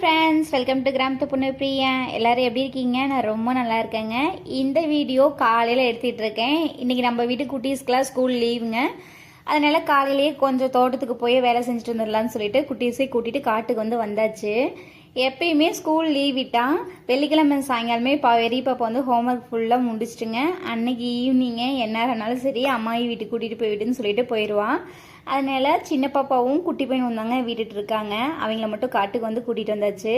Friends welcome to கிராமத்து பொண்ணு பிரியா எல்லோரும் எப்படி இருக்கீங்க? நான் ரொம்ப நல்லா இருக்கேங்க. இந்த வீடியோ காலையில் எடுத்துகிட்டு இருக்கேன். இன்றைக்கி நம்ம வீட்டு குட்டீஸ்க்கெலாம் ஸ்கூல் லீவுங்க அதனால காலையிலேயே கொஞ்சம் தோட்டத்துக்கு போய் வேலை செஞ்சுட்டு வந்துடலான்னு சொல்லிட்டு குட்டீஸை கூட்டிகிட்டு காட்டுக்கு வந்து வந்தாச்சு. எப்பயுமே ஸ்கூல் லீவ் விட்டால் வெள்ளிக்கிழமை சாயங்காலமே இப்போ பெரிய பாப்பா வந்து ஹோம்ஒர்க் ஃபுல்லாக முடிச்சிட்டுங்க. அன்னைக்கு ஈவினிங்கே என்ன ஆனாலும் சரி அம்மாயி வீட்டுக்கு கூட்டிகிட்டு போய்விடுன்னு சொல்லிட்டு போயிடுவான் அதனால சின்ன பாப்பாவும் குட்டி பையனும் வந்தாங்க வீட்டுட்டு இருக்காங்க. அவங்கள மட்டும் காட்டுக்கு வந்து கூட்டிகிட்டு வந்தாச்சு.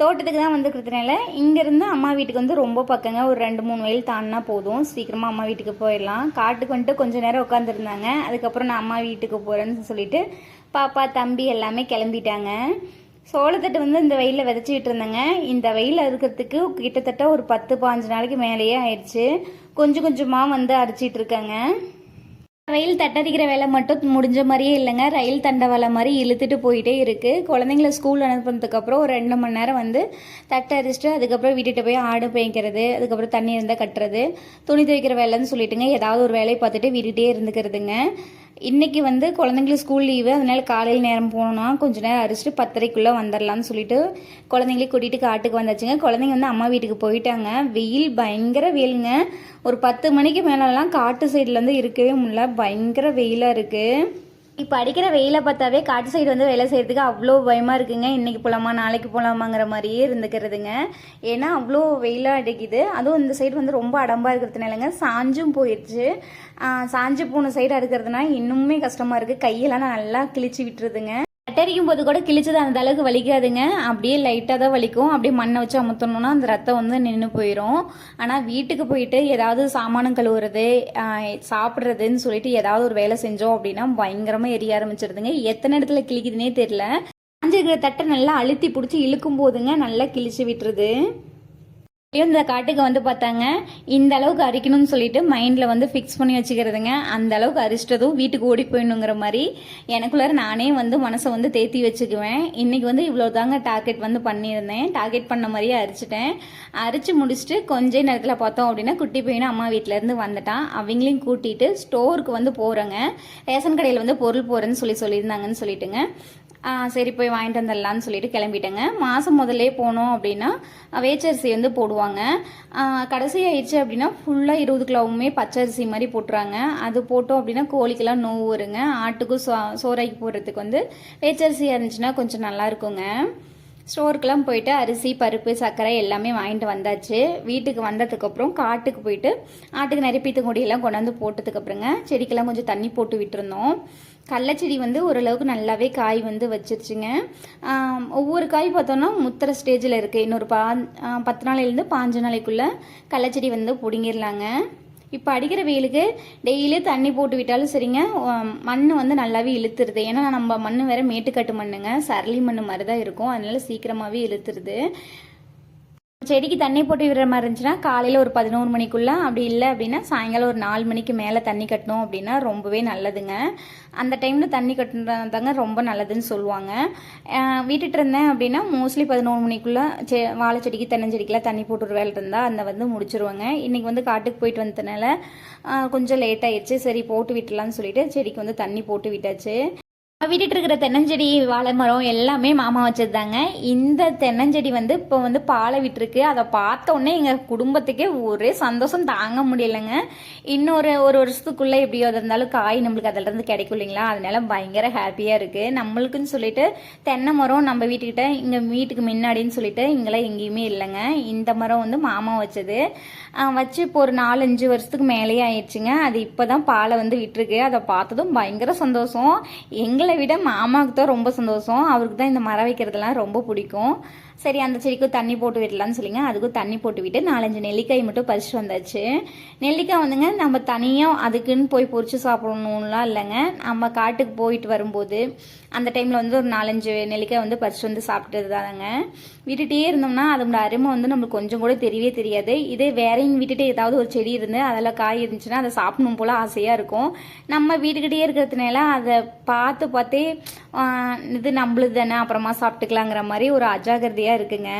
தோட்டத்துக்கு தான் வந்துருக்கிறதுனால இங்கேருந்து அம்மா வீட்டுக்கு வந்து ரொம்ப பக்கங்க. ஒரு ரெண்டு மூணு வயல் தாண்டினா போதும். சீக்கிரமாக அம்மா வீட்டுக்கு போயிடலாம். காட்டுக்கு வந்துட்டு கொஞ்சம் நேரம் உட்காந்துருந்தாங்க அதுக்கப்புறம் நான் அம்மா வீட்டுக்கு போகிறேன்னு சொல்லிட்டு பாப்பா தம்பி எல்லாமே கிளம்பிட்டாங்க. சோளத்தட்டு வந்து இந்த வெயிலில் விதைச்சிக்கிட்டு இருந்தேங்க. இந்த வெயில் அறுக்கிறதுக்கு கிட்டத்தட்ட ஒரு பத்து பாஞ்சு நாளைக்கு மேலேயே ஆயிடுச்சு. கொஞ்சம் கொஞ்சமாக வந்து அரைச்சிட்டு இருக்காங்க. ரயில் தட்டடிக்கிற வேலை மட்டும் முடிஞ்ச மாதிரியே இல்லைங்க. ரயில் தண்டவாளை மாதிரி இழுத்துட்டு போயிட்டே இருக்குது குழந்தைங்கள ஸ்கூல் அனுப்புனதுக்கப்புறம் ஒரு ரெண்டு மணி நேரம் வந்து தட்டை அரிச்சிட்டு அதுக்கப்புறம் விட்டுட்டு போய் ஆடு பேய்க்கிறது அதுக்கப்புறம் தண்ணி இருந்தால் கட்டுறது துணி துவைக்கிற வேலைன்னு சொல்லிட்டுங்க. ஏதாவது ஒரு வேலையை பார்த்துட்டு வீட்டுகிட்டே இருந்துக்கிறதுங்க. இன்னைக்கு வந்து குழந்தைங்களுக்கு ஸ்கூல் லீவு அதனால காலையில் நேரம் போனோம்னா கொஞ்ச நேரம் அரிச்சிட்டு பத்தரைக்குள்ளே வந்துடலாம்னு சொல்லிட்டு குழந்தைங்களே கூட்டிகிட்டு காட்டுக்கு வந்தாச்சுங்க. குழந்தைங்க வந்து அம்மா வீட்டுக்கு போயிட்டாங்க. வெயில் பயங்கர வெயிலுங்க. ஒரு பத்து மணிக்கு மேலெல்லாம் காட்டு சைட்லேருந்து இருக்கவே முடியல. பயங்கர வெயிலாக இருக்குது இப்போ அடிக்கிற வெயிலை பார்த்தாவே காட்டு சைடு வந்து வேலை செய்யறதுக்கு அவ்வளோ பயமாக இருக்குங்க. இன்னைக்கு போகலாமா நாளைக்கு போகலாமாங்கிற மாதிரியே இருந்துக்கிறதுங்க. ஏன்னா அவ்வளோ வெயிலாக அடிக்குது. அதுவும் இந்த சைடு வந்து ரொம்ப அடம்பாக இருக்கிறதுனாலங்க சாஞ்சும் போயிடுச்சு சாஞ்சு போன சைடு அடுக்கிறதுனா இன்னுமே கஷ்டமாக இருக்குது கையெல்லாம் நல்லா கிழிச்சு விட்டுருதுங்க. கட்டரிக்கும் போது கூட கிழிச்சது அந்த அளவுக்கு வலிக்காதுங்க. அப்படியே லைட்டாக தான் வலிக்கும். அப்படியே மண்ணை வச்சு அமுத்தணும்னா அந்த ரத்தம் வந்து நின்று போயிடும் ஆனால் வீட்டுக்கு போயிட்டு ஏதாவது சாமானம் கழுவுறது சாப்பிட்றதுன்னு சொல்லிட்டு ஏதாவது ஒரு வேலை செஞ்சோம் அப்படின்னா பயங்கரமாக எரிய ஆரம்பிச்சிருதுங்க. எத்தனை இடத்துல கிழிக்குதுன்னே தெரியல. காஞ்சிருக்கிற தட்டை நல்லா அழுத்தி பிடிச்சி இழுக்கும் போதுங்க நல்லா கிழிச்சு விட்டுருது. இந்த காட்டுக்கு வந்து பார்த்தாங்க. இந்த அளவுக்கு அரிக்கணும்னு சொல்லிட்டு மைண்டில் வந்து ஃபிக்ஸ் பண்ணி வச்சுக்கிறதுங்க. அந்த அளவுக்கு அரிச்சிட்டதும் வீட்டுக்கு ஓடி போயிடணுங்கிற மாதிரி எனக்குள்ளார நானே வந்து மனசை வந்து தேத்தி வச்சுக்குவேன். இன்னைக்கு வந்து இவ்வளோ தாங்க டார்கெட் வந்து பண்ணியிருந்தேன். டார்கெட் பண்ண மாதிரியே அரிச்சிட்டேன். அரிச்சு முடிச்சுட்டு கொஞ்ச நேரத்தில் பார்த்தோம் அப்படின்னா குட்டி பையனும் அம்மா வீட்டிலேருந்து வந்துட்டான். அவங்களையும் கூட்டிட்டு ஸ்டோருக்கு வந்து போகிறேங்க ரேஷன் கடையில் வந்து பொருள் போகிறேன்னு சொல்லி சொல்லியிருந்தாங்கன்னு சொல்லிட்டுங்க. சரி போய் வாங்கிட்டு வந்துடலான்னு சொல்லிட்டு கிளம்பிட்டேங்க. மாதம் முதல்லே போனோம் அப்படின்னா வேச்சரிசி வந்து போடுவாங்க. கடைசி ஆயிடுச்சு அப்படின்னா ஃபுல்லாக இருபது கிலோவுமே பச்சரிசி மாதிரி போட்டுறாங்க. அது போட்டோம் அப்படின்னா கோழிக்கெல்லாம் நோவு வருங்க. ஆட்டுக்கும் சோ சோறாக்கி போடுறதுக்கு வந்து வேச்சரிசியாக இருந்துச்சுன்னா கொஞ்சம் நல்லா இருக்குங்க. ஸ்டோருக்கெலாம் போயிட்டு அரிசி பருப்பு சர்க்கரை எல்லாமே வாங்கிட்டு வந்தாச்சு. வீட்டுக்கு வந்ததுக்கப்புறம் காட்டுக்கு போயிட்டு ஆட்டுக்கு நெருப்பித்து கொடியெல்லாம் கொண்டாந்து போட்டதுக்கப்புறங்க செடிக்கெல்லாம் கொஞ்சம் தண்ணி போட்டு விட்டுருந்தோம். கடலச்செடி வந்து ஓரளவுக்கு நல்லாவே காய் வந்து வச்சிருச்சுங்க. ஒவ்வொரு காய் பார்த்தோன்னா முத்துற ஸ்டேஜில் இருக்குது இன்னொரு பா பத்து நாளையிலேருந்து பாஞ்சு நாளைக்குள்ளே கடலச்செடி வந்து பிடுங்கிடலாங்க இப்போ அடிக்கிற வெயிலுக்கு டெய்லி தண்ணி போட்டு விட்டாலும் சரிங்க. மண் வந்து நல்லாவே இழுத்துருது. ஏன்னா நம்ம மண் வேற மேட்டுக்கட்டு மண்ணுங்க. சரளி மண் மாதிரி தான் இருக்கும். அதனால சீக்கிரமாகவே இழுத்துருது. செடிக்கு தண்ணி போட்டு விடுற மாதிரி இருந்துச்சுன்னா காலையில் ஒரு பதினோரு மணிக்குள்ளே அப்படி இல்லை அப்படின்னா சாயங்காலம் ஒரு நாலு மணிக்கு மேலே தண்ணி கட்டணும் அப்படின்னா ரொம்பவே நல்லதுங்க. அந்த டைமில் தண்ணி கட்டுறதாங்க ரொம்ப நல்லதுன்னு சொல்லுவாங்க. விட்டுட்டு இருந்தேன் அப்படின்னா மோஸ்ட்லி பதினோரு மணிக்குள்ளே செ வாழை செடிக்கு தென்னஞ்செடிக்கெல்லாம் தண்ணி போட்டு வேலை இருந்தால் அந்த வந்து முடிச்சிருவாங்க. இன்றைக்கி வந்து காட்டுக்கு போயிட்டு வந்ததுனால கொஞ்சம் லேட் ஆயிடுச்சு. சரி போட்டு விட்டுலாம்னு சொல்லிட்டு செடிக்கு வந்து தண்ணி போட்டு விட்டாச்சு. விட்டுட்டு இருக்கிற தென்னஞ்செடி வாழை மரம் எல்லாமே மாமா வச்சதுதாங்க. இந்த தென்னஞ்செடி வந்து இப்போ வந்து பாலை விட்டுருக்கு. அதை பார்த்த உடனே எங்கள் குடும்பத்துக்கே ஒரே சந்தோஷம் தாங்க முடியலைங்க. இன்னொரு ஒரு வருஷத்துக்குள்ளே எப்படியோ அது இருந்தாலும் காய் நம்மளுக்கு அதில் இருந்து கிடைக்கும் இல்லைங்களா? அதனால பயங்கர ஹாப்பியாக இருக்குது நம்மளுக்குன்னு சொல்லிட்டு தென்னை மரம் நம்ம வீட்டுக்கிட்ட இங்கே வீட்டுக்கு முன்னாடின்னு சொல்லிட்டு இங்கெல்லாம் எங்கேயுமே இல்லைங்க. இந்த மரம் வந்து மாமா வச்சது. வச்சு இப்போ ஒரு நாலஞ்சு வருஷத்துக்கு மேலேயே ஆயிடுச்சுங்க. அது இப்போ தான் பாலை வந்து விட்டுருக்கு. அதை பார்த்ததும் பயங்கர சந்தோஷம். எங்களை விட மாமாவுக்கு தான் ரொம்ப சந்தோஷம். அவருக்கு தான் இந்த மரம் வைக்கிறதுலாம் ரொம்ப பிடிக்கும். சரி அந்த செடிக்கும் தண்ணி போட்டு விடலான்னு சொல்லிங்க. அதுக்கும் தண்ணி போட்டு விட்டு நாலஞ்சு நெல்லிக்காய் மட்டும் பறிச்சுட்டு வந்தாச்சு. நெல்லிக்காய் வந்துங்க நம்ம தனியாக அதுக்குன்னு போய் பொறிச்சு சாப்பிடணும்லாம் இல்லைங்க. நம்ம காட்டுக்கு போயிட்டு வரும்போது அந்த டைமில் வந்து ஒரு நாலஞ்சு நெல்லிக்காய் வந்து பறிச்சு வந்து சாப்பிட்டது தாங்க விட்டுட்டே இருந்தோம்னா அதோட அருமை வந்து நம்மளுக்கு கொஞ்சம் கூட தெரியவே தெரியாது. இதே வேறையும் விட்டுட்டு ஏதாவது ஒரு செடி இருந்து அதில் காய் இருந்துச்சுன்னா அதை சாப்பிடணும் போல் ஆசையாக இருக்கும். நம்ம வீட்டுக்கிட்டே இருக்கிறதுனால அதை பார்த்து பார்த்தே இது நம்மளுது தானே அப்புறமா சாப்பிட்டுக்கலாங்கிற மாதிரி ஒரு அஜாகிரதையாக இருக்குங்க.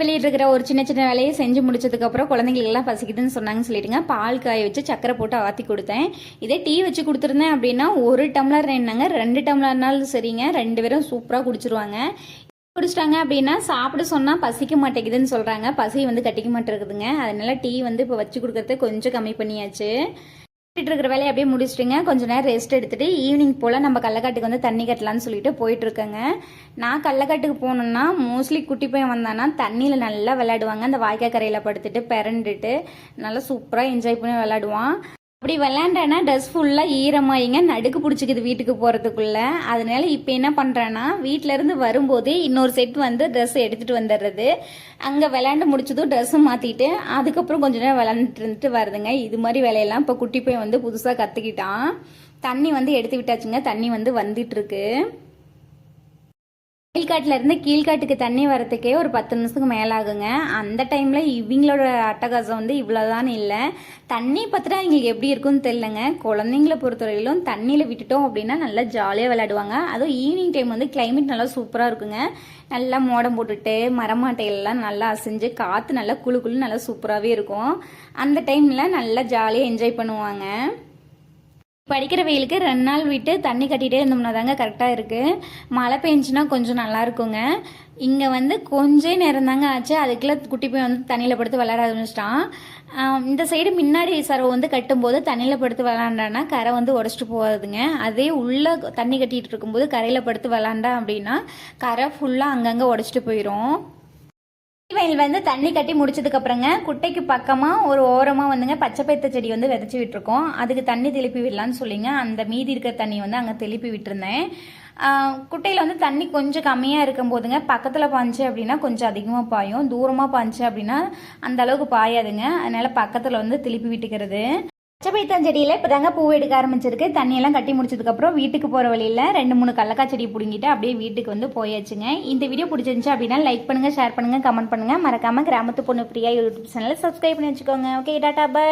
வெளியிட்டு இருக்கிற ஒரு சின்ன சின்ன வேலையை செஞ்சு முடிச்சதுக்கு அப்புறம் குழந்தைங்களுக்கு பசிக்குதுன்னு சொன்னாங்கன்னு சொல்லிட்டுங்க பால் காய வச்சு சக்கரை போட்டு ஆற்றி கொடுத்தேன். இதே டீ வச்சு கொடுத்துருந்தேன் அப்படின்னா ஒரு டம்ளர் என்னங்க ரெண்டு டம்ளர்னாலும் சரிங்க ரெண்டு பேரும் சூப்பராக குடிச்சிருவாங்க. குடிச்சிட்டாங்க அப்படின்னா சாப்பிட சொன்னால் பசிக்க மாட்டேங்குதுன்னு சொல்கிறாங்க பசி வந்து கட்டிக்க மாட்டேங்குதுங்க. அதனால டீ வந்து இப்போ வச்சு கொடுக்கறத கொஞ்சம் கம்மி பண்ணியாச்சு. இருக்கிற வேலையை அப்படியே முடிச்சுட்டுங்க கொஞ்சம் நேரம் ரெஸ்ட் எடுத்துட்டு ஈவினிங் போல் நம்ம கள்ளக்காட்டுக்கு வந்து தண்ணி கட்டலாம்னு சொல்லிட்டு போயிட்டுருக்கேங்க. நான் கள்ளக்காட்டுக்கு போகணுன்னா மோஸ்ட்லி குட்டி பையன் வந்தானா தண்ணியில் நல்லா விளையாடுவாங்க. அந்த வாய்க்கால் கரையில் படுத்துட்டு பிறண்டுட்டு நல்லா சூப்பராக என்ஜாய் பண்ணி விளையாடுவான். அப்படி விளாண்டேன்னா ட்ரெஸ் ஃபுல்லாக ஈரமாயிங்க நடுக்கு பிடிச்சிக்குது வீட்டுக்கு போகிறதுக்குள்ள அதனால இப்போ என்ன பண்ணுறேன்னா வீட்டிலேருந்து வரும்போதே இன்னொரு செட் வந்து ட்ரெஸ் எடுத்துகிட்டு வந்துடுறது அங்கே விளாண்டு முடிச்சதும் ட்ரெஸ்ஸும் மாற்றிட்டு அதுக்கப்புறம் கொஞ்ச நேரம் விளாண்டுட்டு இருந்துட்டு வருதுங்க. இது மாதிரி வேலையெல்லாம் இப்போ குட்டி பையன் வந்து புதுசாக கற்றுக்கிட்டான் தண்ணி வந்து எடுத்து விட்டாச்சுங்க. தண்ணி வந்து வந்துட்டுருக்கு இருக்கு. கீழ்காட்டில் இருந்து கீழ்காட்டுக்கு தண்ணி வரத்துக்கே ஒரு பத்து நிமிஷத்துக்கு மேலே ஆகுங்க அந்த டைமில் இவங்களோட அட்டகாசம் வந்து இவ்வளோதான் இல்லை. தண்ணி பார்த்துட்டா எங்களுக்கு எப்படி இருக்குன்னு தெரிலங்க குழந்தைங்கள பொறுத்தவரையிலும் தண்ணியில் விட்டுட்டோம் அப்படின்னா நல்லா ஜாலியாக விளையாடுவாங்க. அதுவும் ஈவினிங் டைம் வந்து கிளைமேட் நல்லா சூப்பராக இருக்குங்க. நல்லா மோடம் போட்டுட்டு மரமாட்டையெல்லாம் நல்லா அசைஞ்சு காற்று நல்லா குளு குழு நல்லா சூப்பராகவே இருக்கும். அந்த டைமில் நல்லா ஜாலியாக என்ஜாய் பண்ணுவாங்க. படிக்கிற வெயிலுக்கு ரெண்டு நாள் விட்டு தண்ணி கட்டிகிட்டே இருந்தோம்னா தாங்க கரெக்டாக இருக்குது மழை பெஞ்சுன்னா கொஞ்சம் நல்லா இருக்குங்க. இங்கே வந்து கொஞ்ச நேரம் தாங்க ஆச்சு. அதுக்குள்ளே குட்டி போய் வந்து தண்ணியில் படுத்து விளாட ஆரம்பிச்சிட்டான். இந்த சைடு முன்னாடி சரவு வந்து கட்டும்போது தண்ணியில் படுத்து விளாண்டான்னா கரை வந்து உடச்சிட்டு போகாதுங்க. அதே உள்ளே தண்ணி கட்டிகிட்டு இருக்கும்போது கரையில் படுத்து விளாண்டா அப்படின்னா கரை ஃபுல்லாக அங்கங்கே உடச்சிட்டு போயிடும் வயல் வந்து தண்ணி கட்டி முடிச்சதுக்கு அப்புறங்க குட்டைக்கு பக்கமா ஒரு ஓரமா வந்துங்க பச்சை பைத்த செடி வந்து விதைச்சி விட்டுருக்கோம். அதுக்கு தண்ணி திருப்பி விடலான்னு சொல்லிங்க. அந்த மீதி இருக்கிற தண்ணி வந்து அங்கே திருப்பி விட்டுருந்தேன். குட்டையில் வந்து தண்ணி கொஞ்சம் கம்மியாக இருக்கும் போதுங்க பக்கத்தில் பாஞ்சு அப்படின்னா கொஞ்சம் அதிகமாக பாயும். தூரமாக பாஞ்சு அப்படின்னா அந்த அளவுக்கு பாயாதுங்க. அதனால பக்கத்தில் வந்து திருப்பி விட்டுக்கிறது. பச்சை செடியில் இப்போ தாங்க பூ எடுக்க ஆரம்பிச்சிருக்கு. தண்ணியெல்லாம் கட்டி முடிச்சதுக்கப்புறம் வீட்டுக்கு போகிற வழியில் ரெண்டு மூணு கல்லக்காய் செடி பிடுங்கிட்டு அப்படியே வீட்டுக்கு வந்து போயாச்சுங்க. இந்த வீடியோ பிடிச்சிருந்துச்சு அப்படின்னா லைக் பண்ணுங்கள் ஷேர் பண்ணுங்கள் கமெண்ட் பண்ணுங்கள் மறக்காமல் கிராமத்து பொண்ணு பிரியா யூடியூப் சேனலில் சப்ஸ்கிரைப் பண்ணி வச்சுக்கோங்க. Okay tata bye